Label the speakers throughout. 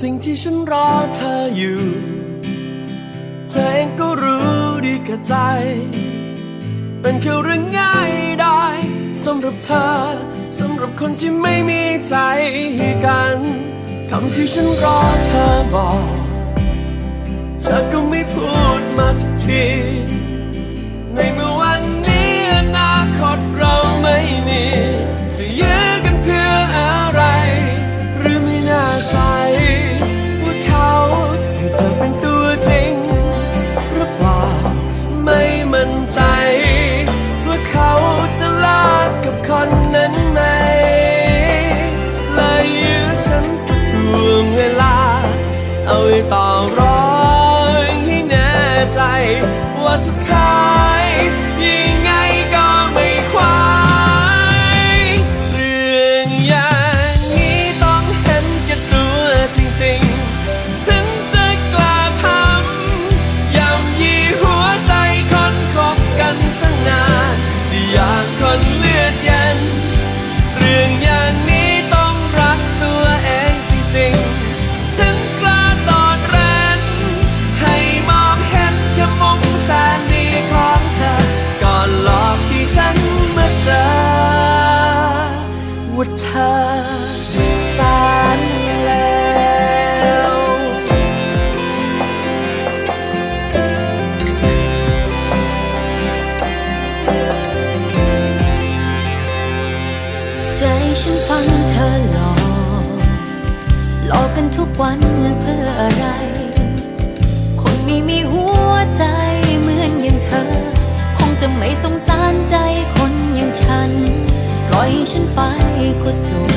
Speaker 1: สิ่งที่ฉันรอเธออยู่ เธอเองก็รู้ดีกับใจ เป็นแค่เรื่องง่ายได้สำหรับเธอสำหรับคนที่ไม่มีใจกันคำที่ฉันรอเธอบอก เธอก็ไม่พูดมาสักทีในเมื่อ นั้นไหมเลยยื้อฉันประทวงเวลา เอาไปต่อรองให้แน่ใจว่าสุดท้าย ว่าเธอสารแล้ว
Speaker 2: ใจฉันฟังเธอหลอกหลอกกันทุกวันเพื่ออะไร คนไม่มีหัวใจเหมือนอย่างเธอ คงจะไม่สงสารใจคนอย่างฉัน ปล่อยฉันไปก็จบ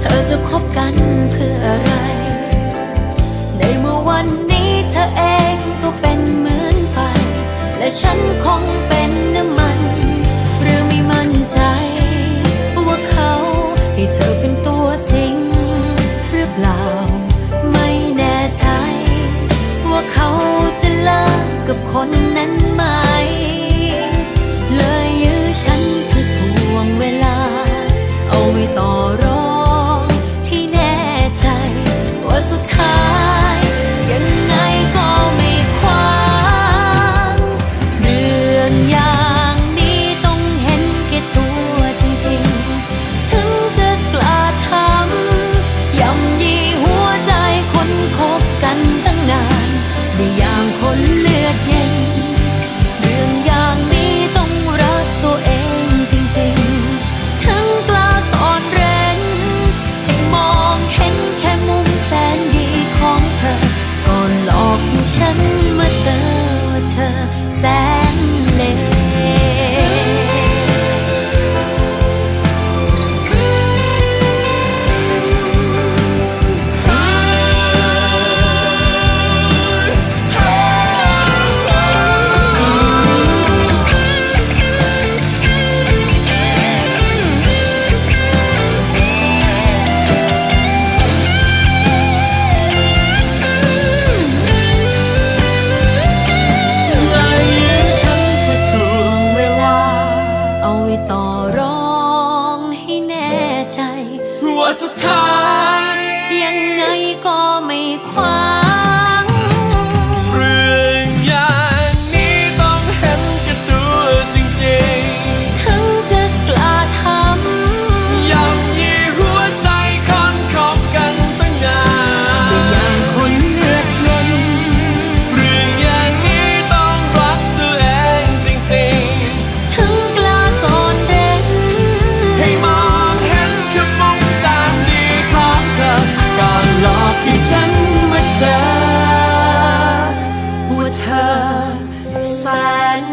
Speaker 2: เธอจะคบกันเพื่ออะไร ในเมื่อวันนี้เธอเองก็เป็นเหมือนไฟ และฉันคงเป็นน้ำมัน หรือไม่มั่นใจ ว่าเขาให้เธอเป็นตัวจริง หรือเปล่า ไม่แน่ใจ ว่าเขาจะเลิกกับคนนั้นไหม ยังไงก็ไม่คว้า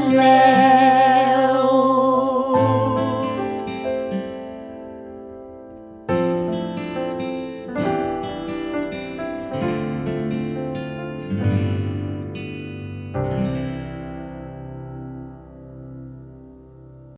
Speaker 2: somewhere